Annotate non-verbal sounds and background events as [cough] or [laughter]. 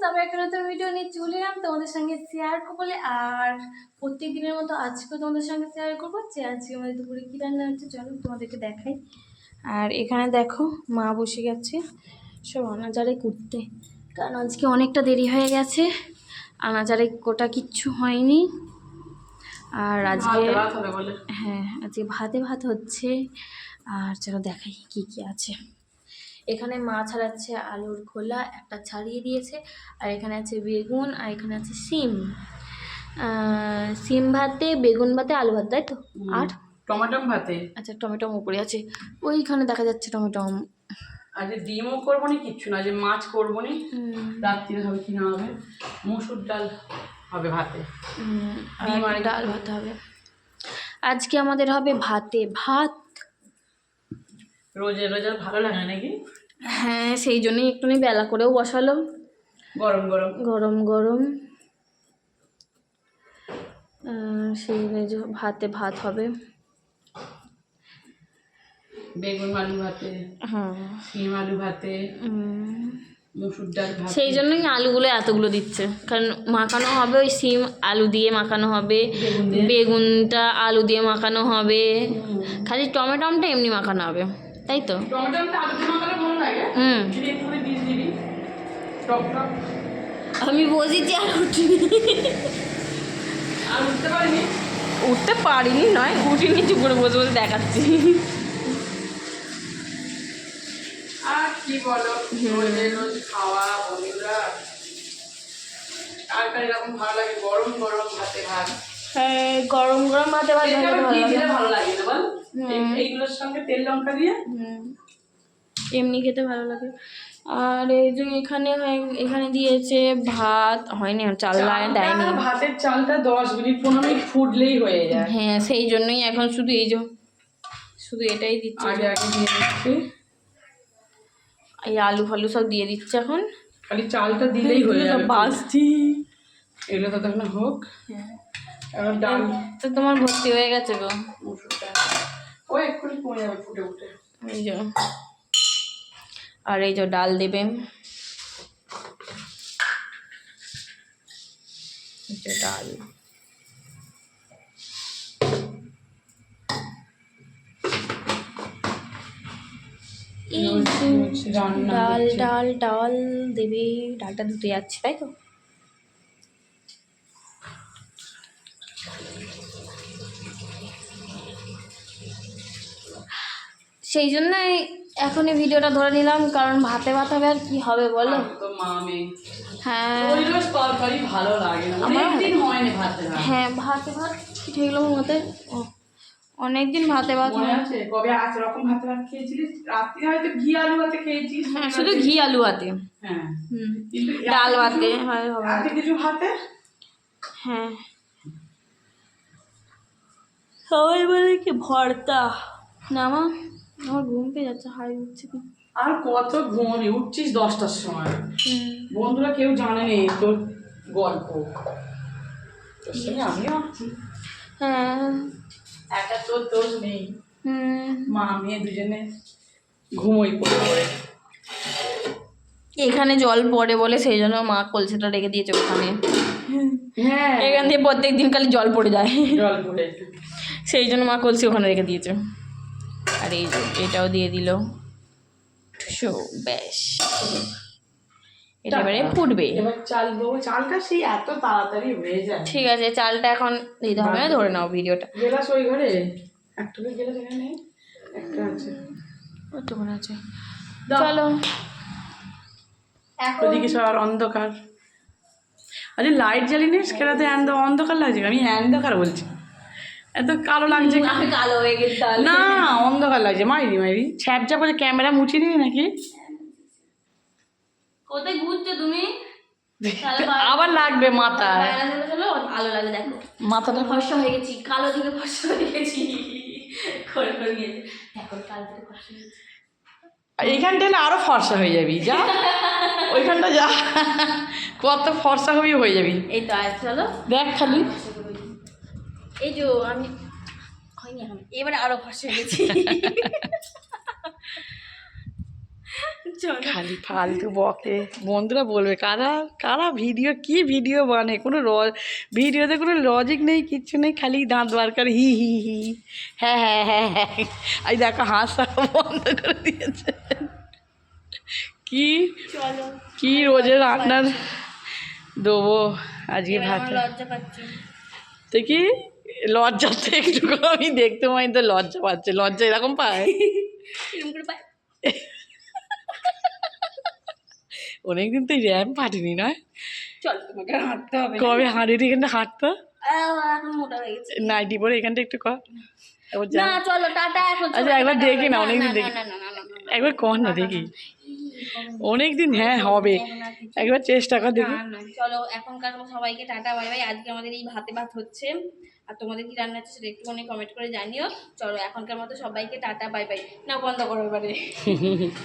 Friends আমি একটা নতুন ভিডিও নিয়ে চলে এলাম তোমাদের সঙ্গে শেয়ার করব বলে আর প্রত্যেক দিনের মতো আজকেও তোমাদের সঙ্গে শেয়ার করব। যে আজকে আমাদের দুপুরে কী রান্না হচ্ছে চলো তোমাদেরকে দেখাই। আর এখানে দেখো মা বসে গেছে সব আনাজারে করতে। কারণ আজকে অনেকটা দেরি হয়ে গেছে আনাজারে কোটা কিচ্ছু হয়নি। আর আজকে হ্যাঁ আজকে ভাতে ভাত হচ্ছে। আর চলো দেখাই কি কি আছে। এখানে মাছ ছাড়াচ্ছে আলুর খোলা একটা ছাড়িয়ে দিয়েছে আর এখানে আছে বেগুন আর এখানে আছে সিম। সিম ভাতে বেগুন ভাতে আলু ভাত তাই তো? আর? টমাটম ভাতে। আচ্ছা টমেটো উপরে আছে। ওইখানে দেখা যাচ্ছে টমেটো আজকে ডিমও করব নি কিচ্ছু না যে মাছ করব নি রাত্রিরে হবে কি না হবে? মুসুর ডাল হবে ভাতে। ডিম আর আর ডাল ভাত হবে। আজকে আমাদের হবে ভাতে ভাত। রোজে রোজ আর ভালো লাগে নাকি? হ্যাঁ সেই জন্যই একটুখানি বেলা করেও বসালো। গরম গরম। গরম গরম। সেই ভাতে ভাত হবে। বেগুন আলু ভাতে হ্যাঁ। সিম আলু ভাতে মুসুর ডাল সেই জন্যই আলুগুলো এতগুলো দিচ্ছে। কারণ মাখানো হবে ওই সিম আলু দিয়ে মাখানো হবে বেগুনটা আলু দিয়ে মাখানো হবে। খালি টমেটোমটা এমনি মাখানো হবে। তাই তো? হুম। আমি বসেছি আর উঠিনি। উঠতে পারিনি? নয় উঠিনি চুপ করে বসে বসে দেখাচ্ছি। আর কি বলো? খাওয়া বন্ধুরা। আর এরকম ভালো লাগে? গরম গরম ভাতে ভাত। হ্যাঁ গরম গরম ভাতে ভাত ভালো লাগে। এইগুলোর সঙ্গে তেল লঙ্কা দিয়ে? হুম। এমনি খেতে ভালো লাগে। আর এই যে এখানে হয়ে- এখানে দিয়েছে ভাত হয়নি চাল দেয়নি। ভাতের চালটা দশ মিনিট পনেরো মিনিট ফুটলেই হয়ে যায়। হ্যাঁ সেই জন্যই এখন শুধু এই যে শুধু এটাই দিচ্ছে। আগে আগে দিয়ে দিচ্ছি। এই আলু ফালু সব দিয়ে দিচ্ছে এখন। খালি চালটা দিলেই হয়ে যাবে। বাসছি এগুলো তো তখন হোক। ডাল। তো তোমার ভর্তি হয়ে গেছে গো। ও এক্ষুনি কমে যাবে ফুটে ফুটে এই যে। আর এই যে ডাল দেবে। যে ডাল। ডাল। ডাল ডাল দেবে। ডালটা ধুতে যাচ্ছে তাই তো? সেই জন্যই এখনই ভিডিওটা ধরে নিলাম কারণ ভাতে ভাত হবে আর কি হবে বলো? হ্যাঁ। ভালো লাগে হ্যাঁ ভাতে ভাত ঠিক এগুলো মতে ও অনেকদিন ভাতে ভাত কবে আজ রকম ভাতে ভাত খেয়েছিলিস? রাত্রে হয়তো ঘি আলু ভাতে খেয়েছিস। হ্যাঁ শুধু ঘি আলু ভাতে। হ্যাঁ। ডাল ভাতে হয় হবে। কিছু ভাতে? হ্যাঁ। সবাই বলে কি ভর্তা? না মা? আমার ঘুম পেয়ে যাচ্ছে হাই উঠছে আর কত ঘুমাবি? উঠছিস দশটার সময়। বন্ধুরা কেউ জানে নি তোর গল্প। আমিও হ্যাঁ। একা তোর দোষ নেই। মা মেয়ে দুজনে ঘুমোই পড়ে এখানে জল পড়ে বলে সেই জন্য মা কলসিটা রেখে দিয়েছে ওখানে। হ্যাঁ। এখান দিয়ে প্রত্যেক দিন খালি জল পড়ে যায়। জল পড়ে সেই জন্য মা কলসি ওখানে রেখে দিয়েছে। আর এই এটাও দিয়ে দিল। শো বেশ এটা এবারে ফুটবে। এবার চাল দেবো। চালটা সেই এত তাড়াতাড়ি হয়ে যায়। ঠিক আছে চালটা এখন দিতে হবে ধরে নাও ভিডিওটা। গেলাস ওই ঘরে? একটা গেলাস এখানে একটা আছে। কতক্ষণ আছে। চলো। ওদিকে সব আর অন্ধকার। আরে লাইট জ্বালিনিস? খেলাতে অন্ধকার লাগছে। আমি অন্ধকার বলছি। এত কালো লাগছে? কালো হয়ে গেছে না অন্ধকার লাগছে মাইরি মাইরি ছ্যাপচা করে ক্যামেরা মুছে দিই নাকি? কোথায় ঘুরছো তুমি? [laughs] আবার লাগবে চলো আলো লাগে দেখো। মাথাটা ফর্সা হয়ে গেছি কালো থেকে ফর্সা হয়ে গেছি। করে করে নিয়েছে দেখো কালো থেকে ফর্সা হয়ে গেছি। এইখানটা এলে আরও ফর্সা হয়ে যাবি যা। [laughs] ওইখানটা যা। কত ফর্সা হবি হয়ে যাবি। এই তো চলো। দেখ খালি। এই যে আমি হয়নি এখন এবারে আরও হয়ে গেছি। খালি ফালতু বকে। বন্ধুরা বলবে কারা কারা ভিডিও কি ভিডিও বানে? কোনো র ভিডিওতে কোনো লজিক নেই কিচ্ছু নেই খালি দাঁত বার করে হি হি হি। হ্যাঁ হ্যাঁ হ্যাঁ হ্যাঁ। এই দেখো হাসা বন্ধ করে দিয়েছে। কি? কি রোজে রান্নার? দেবো আজকে ভাত। আমার লজ্জা পাচ্ছি তো কি লজ্জা তো একটু আমি দেখতে পাই তো লজ্জা পাচ্ছে লজ্জা এরকম পায়। অনেকদিন তো র্যাম পাঠিনি নয়? চল তোমাকে হাঁটতে হবে না। কবে হাঁড়ির এখানটা হাঁটতো? নাইটি পরে এখানটা একটু কর। না চলো টাটা আচ্ছা, একবার দেখি না, অনেকদিন দেখি। একবার কর না দেখি? অনেক দিন হ্যাঁ হবে। একবার চেষ্টা কর দেখি। চলো এখনকার সবাইকে টাটা বাই বাই। আজকে আমাদের এই ভাতে ভাত হচ্ছে। আর তোমাদের কি রান্না হচ্ছে সেটা একটুখানি কমেন্ট করে জানিও। চলো এখনকার মতো সবাইকে টাটা বাই বাই। না বন্ধ করো এবারে। [laughs]